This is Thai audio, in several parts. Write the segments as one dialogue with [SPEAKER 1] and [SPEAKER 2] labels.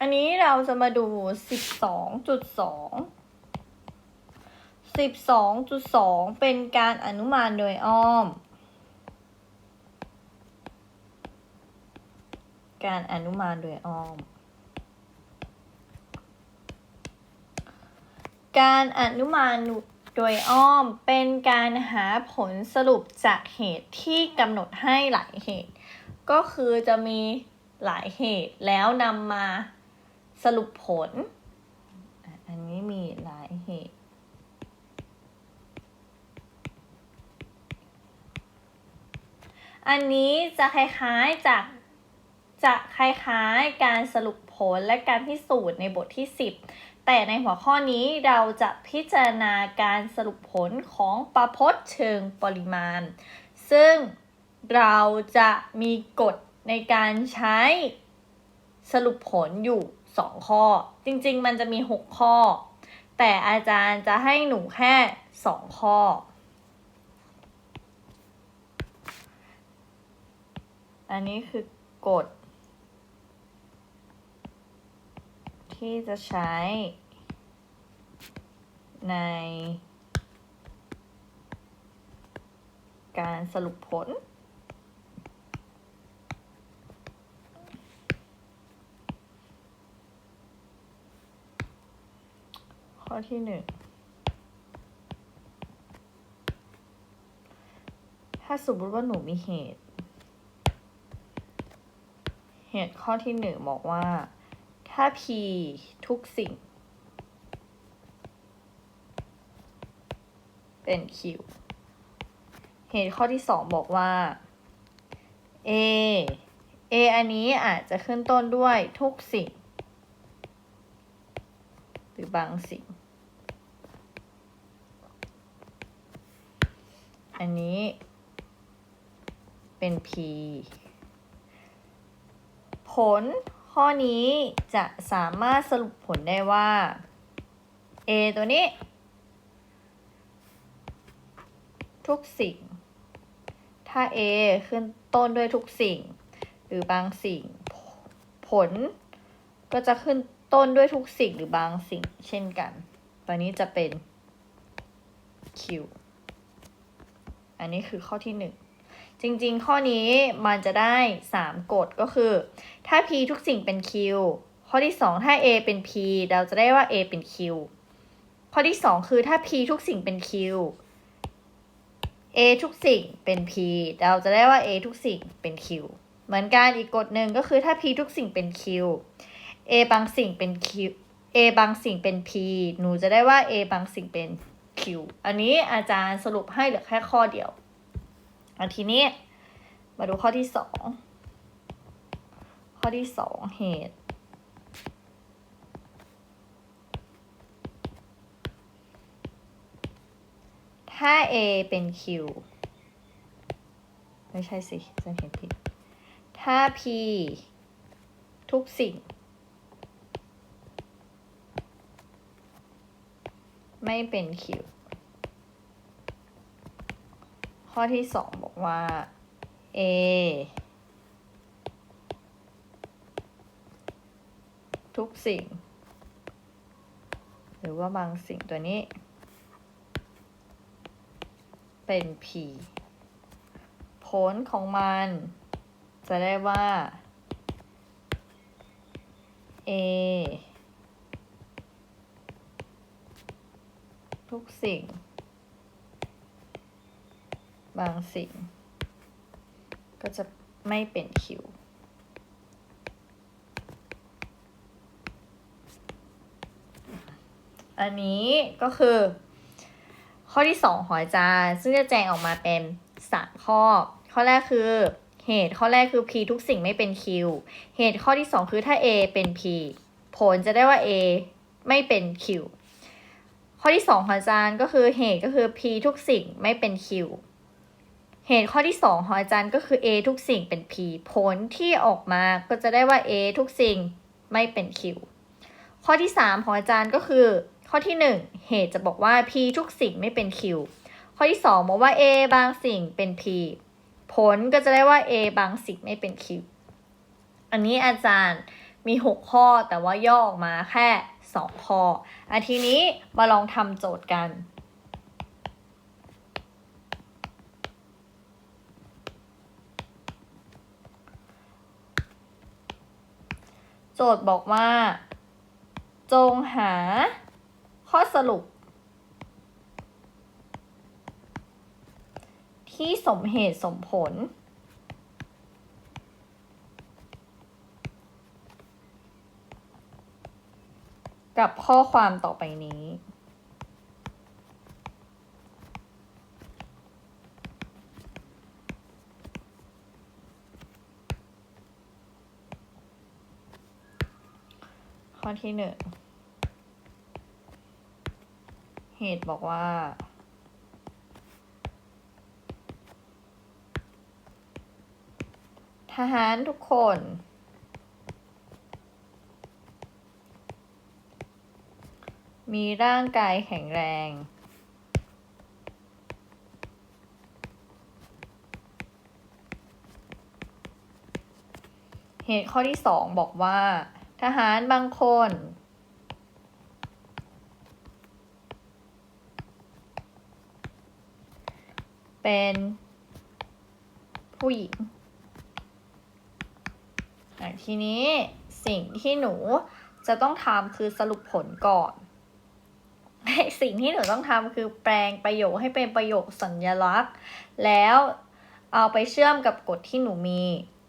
[SPEAKER 1] อันนี้เราจะมาดูสิบสองจุดสองสิบสองจุดสองเป็นการอนุมานโดยอ้อม การอนุมานโดยอ้อม การอนุมานโดยอ้อมเป็นการหาผลสรุปจากเหตุที่กำหนดให้หลายเหตุ ก็คือจะมีหลายเหตุแล้วนำมา สรุปผล อันนี้มีหลายเหตุ อันนี้จะคล้ายๆจากจะคล้ายๆการสรุปผลและการพิสูจน์ในบทที่ 10 แต่ในหัวข้อนี้เราจะพิจารณาการสรุปผลของประพจน์เชิงปริมาณ ซึ่งเราจะมีกฎในการใช้สรุปผลอยู่ 2 ข้อ จริงๆ มันจะมี 6 ข้อ แต่อาจารย์จะให้หนูแค่ 2 ข้อ อันนี้คือกฎที่จะใช้ในการสรุปผล อที่หนึ่งถ้าสมมติว่าหนูมีเหตุ เหตุข้อที่หนึ่งบอกว่า ถ้า P ทุกสิ่ง เป็น Q เหตุข้อที่สองบอกว่า A A อันนี้อาจจะขึ้นต้นด้วยทุกสิ่ง หรือบางสิ่ง อันนี้ เป็น P ผลข้อนี้จะสามารถสรุปผลได้ว่า A ตัวนี้ ทุกสิ่ง ถ้า A ขึ้นต้นด้วยทุกสิ่ง หรือบางสิ่ง ผลก็จะขึ้นต้นด้วยทุกสิ่งหรือบางสิ่ง เช่นกันตัวนี้จะเป็น Q อันนี้คือข้อที่หนึ่งจริงๆ ข้อนี้มันจะได้ 3 กฎก็คือ ถ้า P ทุกสิ่งเป็น Q ข้อที่ 2 ถ้า A เป็น P เราจะได้ว่า A เป็น Q ข้อที่ 2 คือถ้า P ทุกสิ่งเป็น Q A ทุกสิ่งเป็น P เราจะได้ว่า A ทุกสิ่งเป็น Q เหมือนกันอีกกฎหนึ่งก็คือถ้า P ทุกสิ่งเป็น Q A บางสิ่งเป็น Q A บางสิ่งเป็น P หนูจะได้ว่า A บางสิ่งเป็น Q อันนี้อาจารย์สรุปให้เหลือแค่ข้อเดียวอันทีนี้ มาดูข้อที่สองข้อที่สองเหตุ ถ้า A เป็น Q ไม่ใช่สิจะเห็นผิด ถ้า P ทุกสิ่ง ไม่เป็น Q ข้อที่สองบอกว่า A ทุกสิ่ง หรือว่าบางสิ่งตัวนี้ เป็น P ผลของมัน จะได้ว่า A ทุกสิ่ง บางสิ่ง ก็จะไม่เป็นคิว อันนี้ก็คือ ข้อที่สองของอาจารย์ซึ่งจะแจงออกมาเป็นสามข้อ ข้อแรกคือเหตุข้อแรกคือ p ทุกสิ่งไม่เป็น q เหตุข้อที่สองคือถ้า a เป็น p ผลจะได้ว่า a ไม่เป็น q ข้อที่สองของอาจารย์ก็คือเหตุก็คือ p ทุกสิ่งไม่เป็น q เหตุข้อที่สองของอาจารย์ก็คือ a ทุกสิ่งเป็น p ผลที่ออกมาก็จะได้ว่า a ทุกสิ่งไม่เป็น q ข้อที่สามของอาจารย์ก็คือ ข้อที่หนึ่งเหตุจะบอกว่า p ทุกสิ่งไม่เป็น q ข้อที่สองบอกว่า a บางสิ่งเป็น p ผลก็จะได้ว่า a บางสิ่งไม่เป็น q อันนี้อาจารย์มี6ข้อแต่ว่าย่อออกมาแค่ 2 ข้ออันทีนี้มาลองทำโจทย์กันโจทย์บอกว่า จงหาข้อสรุป ที่สมเหตุสมผล กับข้อความต่อไปนี้ ข้อที่หนึ่งเหตุบอกว่าทหารทุกคน มีร่างกายแข็งแรง เหตุข้อที่สองบอกว่า ทหารบางคน เป็นผู้หญิงทีนี้สิ่งที่หนูจะต้องทำคือสรุปผลก่อน สิ่งที่หนูต้องทำคือแปลงประโยคให้เป็นประโยคสัญลักษณ์ แล้วเอาไปเชื่อมกับกฎที่หนูมี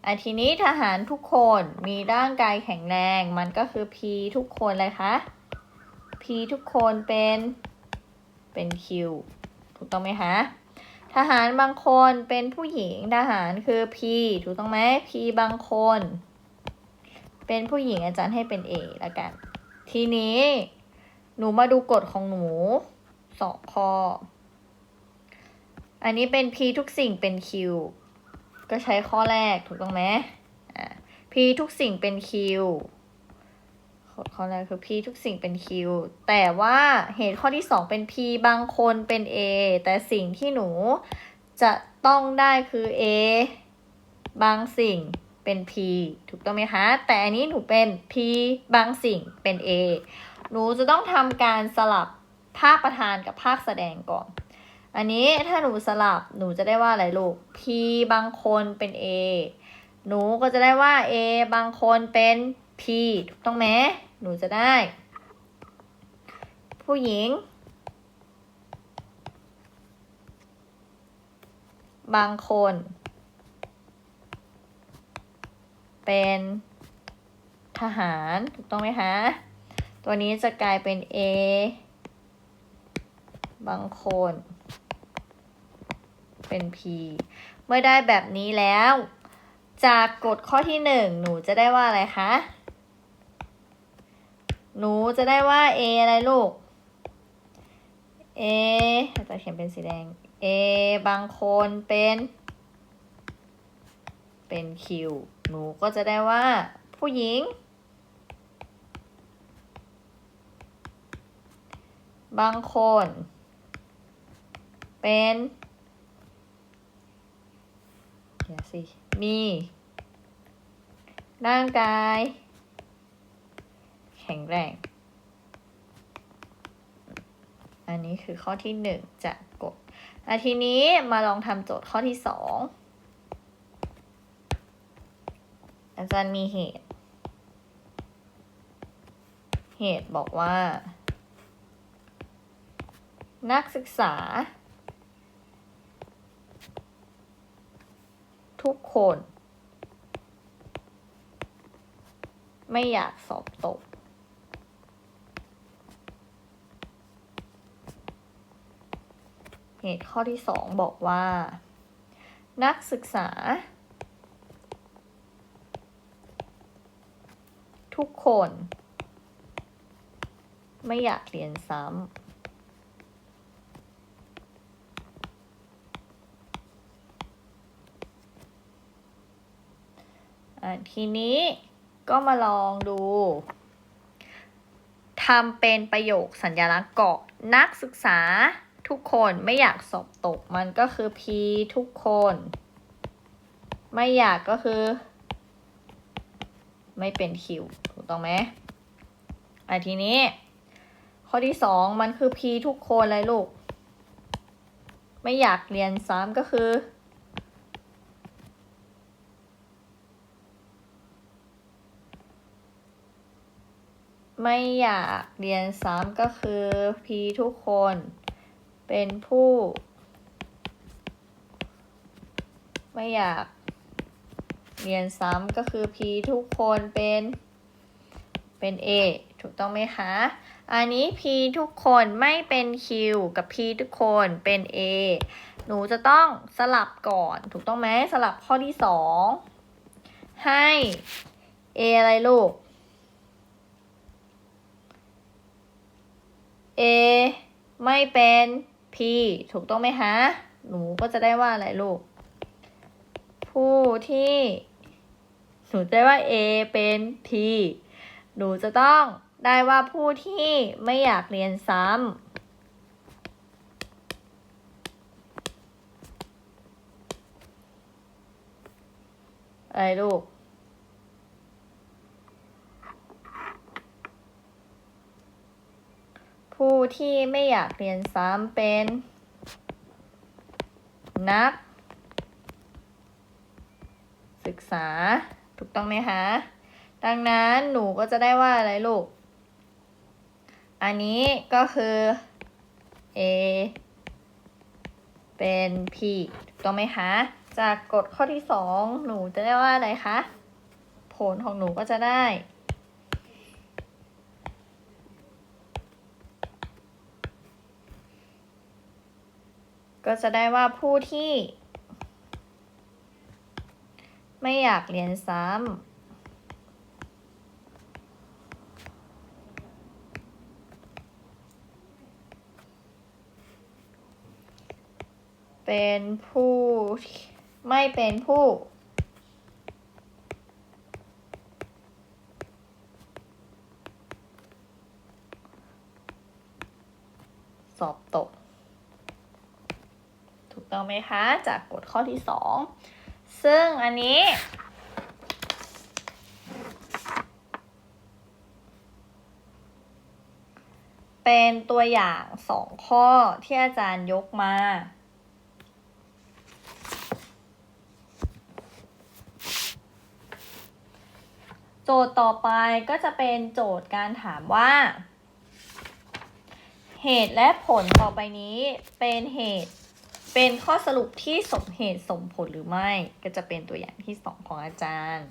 [SPEAKER 1] อันทีนี้ทหารทุกคนมีร่างกายแข็งแรง มันก็คือ P ทุกคนเลยคะ P ทุกคนเป็นเป็น Q ถูกต้องไหมคะทหารบางคนเป็นผู้หญิงทหารคือ P ถูกต้องไหม P บางคน เป็นผู้หญิงอาจารย์ให้เป็น A แล้วกัน ทีนี้ หนูมาดูกฎของหนูสองข้อ อันนี้เป็น P ทุกสิ่งเป็น Q ก็ใช้ข้อแรกถูกต้องไหมอ่า P ทุกสิ่งเป็น Q ข้อแรกคือ P ทุกสิ่งเป็น Q แต่ว่าเหตุข้อที่สองเป็น P บางคนเป็น A แต่สิ่งที่หนูจะต้องได้คือ A บางสิ่งเป็น P ถูกต้องไหมคะ แต่อันนี้หนูเป็น P บางสิ่งเป็น A หนูจะต้องทำการสลับภาคประธานกับภาคแสดงก่อน อันนี้ถ้าหนูสลับหนูจะได้ว่าอะไรลูก P บางคนเป็น A หนูก็จะได้ว่า A บางคนเป็น P ถูกต้องไหมหนูจะได้ ผู้หญิง บางคน เป็นทหาร ถูกต้องไหมคะ ตัวนี้จะกลายเป็น A บางคน เป็น P เมื่อได้แบบนี้แล้ว จากกฎข้อที่หนึ่งหนูจะได้ว่าอะไรคะ หนูจะได้ว่า A อะไรลูก A อาจารย์เขียนเป็นสีแดง A บางคนเป็น เป็น Q หนูก็จะได้ว่าผู้หญิง บางคน เป็น เดี๋ยวสิ มี ร่างกาย แข็งแรง อันนี้คือข้อที่หนึ่งจากกฎอาทีนี้มาลองทำโจทย์ข้อที่สองอาจารย์มีเหตุ เหตุบอกว่า นักศึกษา ทุกคน ไม่อยากสอบตก เหตุข้อที่สองบอกว่า นักศึกษา ทุกคน ไม่อยากเรียนซ้ำ ทีนี้ก็มาลองดูทำเป็นประโยคสัญลักษณ์เกาะนักศึกษาทุกคนไม่อยากสอบตกมันก็คือ P ทุกคน ไม่อยากก็คือ ไม่เป็น Q ถูกต้องไหมอะทีนี้ ข้อที่สองมันคือ P ทุกคนเลยลูก ไม่อยากเรียนซ้ำก็คือ ไม่อยากเรียนซ้ำก็คือ P ทุกคน เป็นผู้ ไม่อยากเรียนซ้ำก็คือ P ทุกคนเป็นเป็น A ถูกต้องไหมคะ อันนี้ P ทุกคนไม่เป็น Q กับ P ทุกคนเป็น A หนูจะต้องสลับก่อน ถูกต้องไหมสลับข้อที่สองให้ A อะไรลูก A ไม่เป็น P ถูกต้องไหมคะหนูก็จะได้ว่าอะไรลูก ผู้ที่ หนูได้ว่า A เป็น P หนูจะต้องได้ว่าผู้ที่ไม่อยากเรียนซ้ำอะไรลูก ผู้ที่ไม่อยากเรียนซ้ำเป็น นัก ศึกษา ถูกต้องไหมคะ ดังนั้นหนูก็จะได้ว่าอะไรลูก อันนี้ก็คือ A เป็น P ถูกต้องไหมคะ จากกฎข้อที่สองหนูจะได้ว่าอะไรคะ ผลของหนูก็จะได้ ก็จะได้ว่าผู้ที่ ไม่อยากเรียนซ้ำเป็นผู้ไม่เป็นผู้สอบตก ต้องไหมคะ จากกฎข้อที่สองซึ่งอันนี้ เป็นตัวอย่างสองข้อที่อาจารย์ยกมา โจทย์ต่อไปก็จะเป็นโจทย์การถามว่าเหตุและผลต่อไปนี้เป็นเหตุ เป็นข้อสรุปที่สมเหตุสมผลหรือไม่ ก็จะเป็นตัวอย่างที่สองของอาจารย์